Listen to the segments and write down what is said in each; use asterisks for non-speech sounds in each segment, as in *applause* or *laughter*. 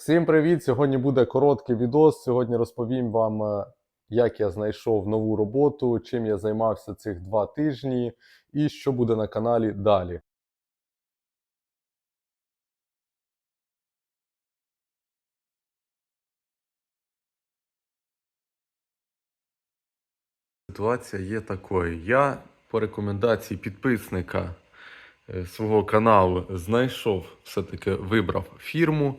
Всім привіт! Сьогодні буде короткий відос. Сьогодні розповім вам, е, як я знайшов нову роботу, чим я займався цих два тижні і що буде на каналі далі. Ситуація є такою. Я по рекомендації підписника е, свого каналу знайшов, все-таки вибрав фірму,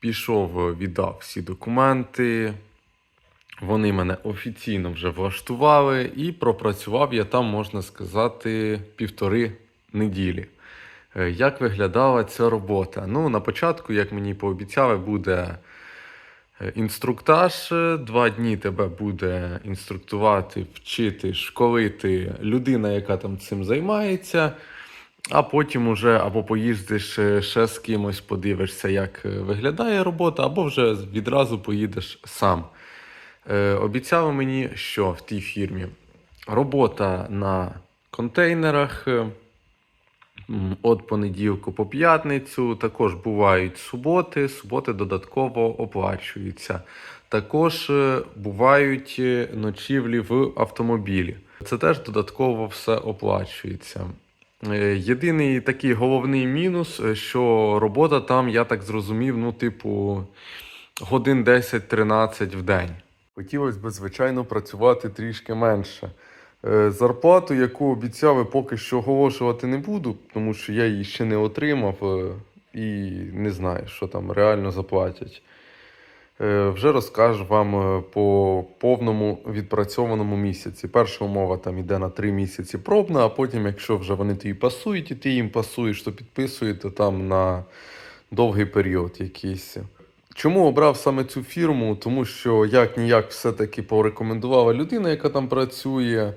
пішов, е, віддав всі документи. Вони мене офіційно вже влаштували, і пропрацював я там, можна сказати, півтори неділі. Е, Як виглядала ця робота? Ну, на початку, як мені пообіцяли, буде е, інструктаж. Два дні тебе буде інструктувати, вчити, школити людина, яка там цим займається. А потім уже або поїздиш е, ще з кимось, подивишся, як е, виглядає робота, або вже відразу поїдеш сам. Е, обіцяли мені, що в тій фірмі робота на контейнерах е, від понеділку по п'ятницю. Також бувають суботи, суботи додатково оплачуються. Також е, бувають е, ночівлі в автомобілі. Це теж додатково все оплачується. Е, Єдиний такий головний мінус, е, що робота там, я так зрозумів, ну, типу, годин 10-13 в день. Хотілося б, звичайно, працювати трішки менше. Е, Зарплату, яку обіцяли, поки що оголошувати не буду, тому що я її ще не отримав і не знаю, що там реально заплатять. Е, Вже розкажу вам е, по повному відпрацьованому місяці. Перша умова там йде на 3 місяці пробна, а потім, якщо вже вони тобі пасують, і ти їм пасуєш, то підписуєте там на довгий період якийсь. Чому обрав саме цю фірму? Тому що як ніяк все-таки порекомендувала людина, яка там працює.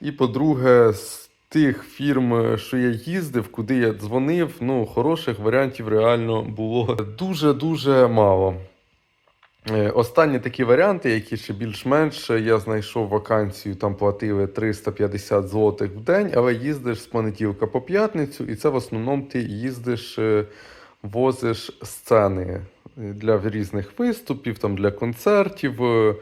І по-друге, з тих фірм, що я їздив, куди я дзвонив, ну, хороших варіантів реально було дуже-дуже мало. Е, Останні такі варіанти, які ще більш-менш я знайшов вакансію, там платили 350 злотих в день, але їздиш з понеділка по п'ятницю, і це в основному ти їздиш, е, возиш сцени для різних виступів, там, для концертів. Е,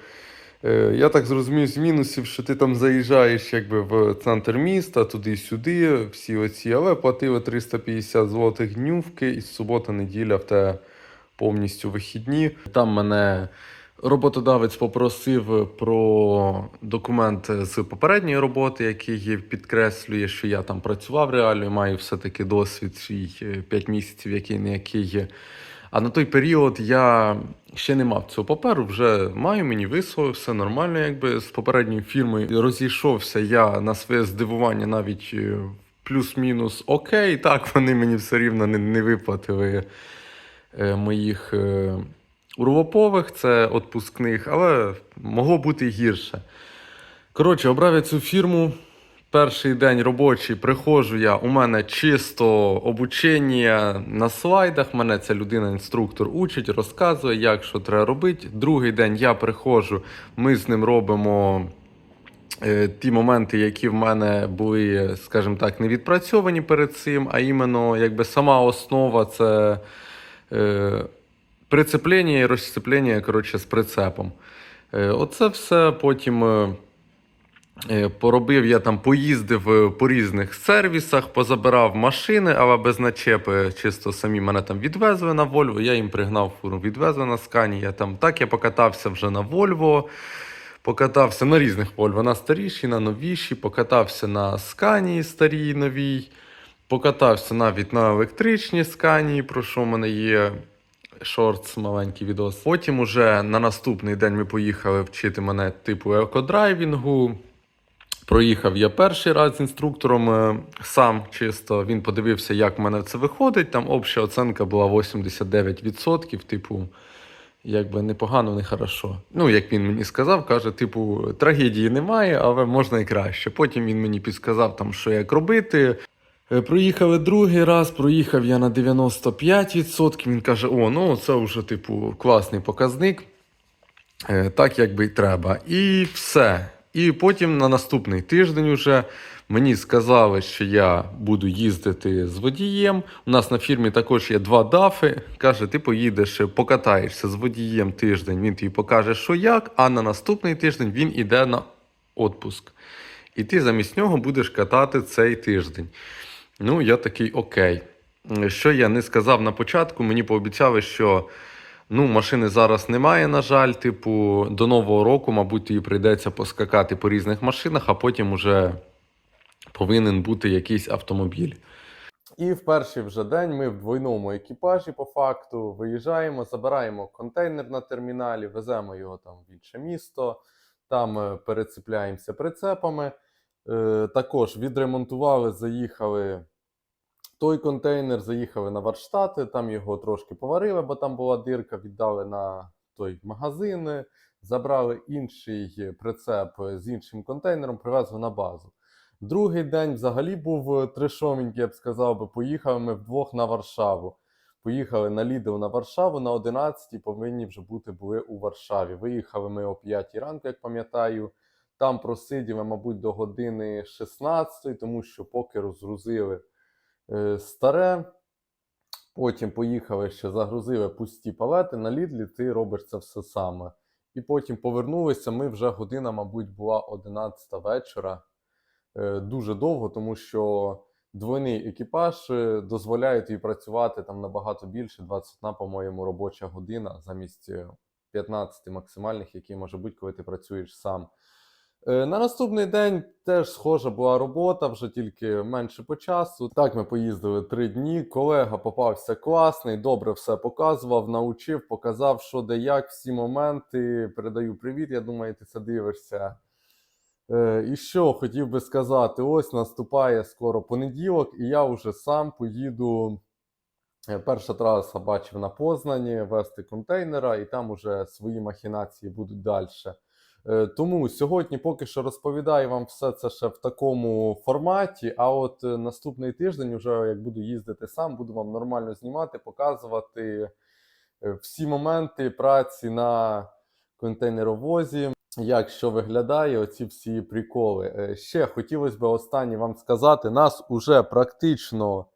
е, Я так зрозумів з мінусів, що ти там заїжджаєш якби в центр міста, туди-сюди, всі оці, але платили 350 злотих днювки, і субота, неділя в те повністю вихідні. Там мене роботодавець попросив про документ з попередньої роботи, який підкреслює, що я там працював реально і маю все-таки досвід свій 5 місяців, який не який. А на той період я ще не мав цього паперу, вже маю, мені висловив, все нормально, якби з попередньою фірмою розійшовся я на своє здивування навіть е, плюс-мінус окей. Так, *laughs* вони мені все рівно не, не виплатили е, моїх е, урвопових, це отпускних, але могло бути гірше. Коротше, обрав я цю фірму. Перший день робочий приходжу я, у мене чисто обучення на слайдах. Мене ця людина-інструктор учить, розказує, як що треба робити. Другий день я приходжу, ми з ним робимо е, ті моменти, які в мене були, скажімо так, не відпрацьовані перед цим, а іменно якби сама основа це е, прицеплення і розцеплення коротше, з прицепом. Е, оце все потім. е, Е, Поробив я там, поїздив по різних сервісах, позабирав машини, але без начепи. Чисто самі мене там відвезли на Вольво. Я їм пригнав фуру, відвезли на скані. Я там так я покатався вже на Вольво. Покатався на різних Вольво, на старіші, на новіші, покатався на скані старій новій, покатався навіть на електричній скані, про що в мене є шортс, маленький відос. Потім уже на наступний день ми поїхали вчити мене типу екодрайвінгу. Проїхав я перший раз з інструктором е, сам чисто. Він подивився, як в мене це виходить. Там обща оценка була 89%, типу, якби непогано, не хорошо. Ну, як він мені сказав, каже, типу, трагедії немає, але можна і краще. Потім він мені підсказав, там, що як робити. Е, Проїхали другий раз, проїхав я на 95%. Він каже: о, ну це вже, типу, класний показник. Е, Так, як би й треба. І все. І потім на наступний тиждень уже Мені сказали, що я буду їздити з водієм. У нас на фірмі також є два дафи. Каже, ти поїдеш, покатаєшся з водієм тиждень, він тобі покаже, що як, а на наступний тиждень він іде на відпуск. І ти замість нього будеш катати цей тиждень. Ну, я такий окей. Що я не сказав на початку, мені пообіцяли, що ну, машини зараз немає, на жаль. Типу, до нового року, мабуть, тобі прийдеться поскакати по різних машинах, а потім уже повинен бути якийсь автомобіль. І в перший вже день ми в двойному екіпажі по факту виїжджаємо, забираємо контейнер на терміналі, веземо його там в інше місто, там е, перецепляємося прицепами. Е, також відремонтували, заїхали той контейнер, заїхали на Варштати, там його трошки поварили, бо там була дирка, віддали на той магазин, забрали інший прицеп з іншим контейнером, привезли на базу. Другий день взагалі був е, я б сказав би. Поїхали ми вдвох на Варшаву. Поїхали на Лідл на Варшаву на 11 повинні вже бути були у Варшаві. Виїхали ми о 5 ранку, як пам'ятаю. Там просиділи, мабуть, до години 16, тому що поки розгрузили е, старе. Потім поїхали ще загрузили пусті палети на Лідлі, ти робиш це все саме. І потім повернулися. Ми вже година, мабуть, була 11 вечора. Е, Дуже довго, тому що двойний екіпаж е, дозволяє тобі працювати там набагато більше. 21, по-моєму, робоча година замість е, 15 максимальних, які може бути, коли ти працюєш сам. Е, На наступний день теж схожа була робота, вже тільки менше по часу. Так ми поїздили три дні. Колега попався класний, добре все показував, научив, показав, що де як, всі моменти. Передаю привіт. Я думаю, ти це дивишся. Е, І що хотів би сказати: ось наступає скоро понеділок, і я вже сам поїду. Е, Перша траса бачив на Познані вести контейнера, і там уже свої махінації будуть далі. Тому сьогодні поки що розповідаю вам все це ще в такому форматі. А от е, наступний тиждень, вже як буду їздити сам, буду вам нормально знімати, показувати е, всі моменти праці на контейнеровозі, як що виглядає, оці всі приколи. Е, Ще хотілося б останнє вам сказати: нас уже практично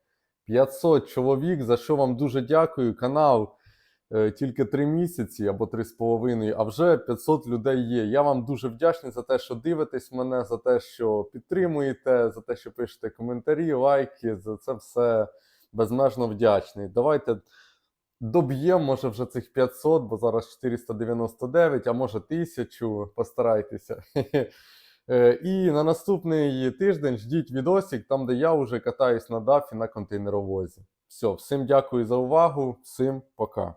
500 чоловік, за що вам дуже дякую. Канал е, тільки 3 місяці або 3,5, а вже 500 людей є. Я вам дуже вдячний за те, що дивитесь мене, за те, що підтримуєте, за те, що пишете коментарі, лайки. За це все безмежно вдячний. Давайте доб'ємо, може, вже цих 500, бо зараз 499, а може 1000. Постарайтеся. *laughs* Е, І на наступний тиждень ждіть відосик, там, де я вже катаюсь на дафі на контейнеровозі. Все, всім дякую за увагу, всім пока.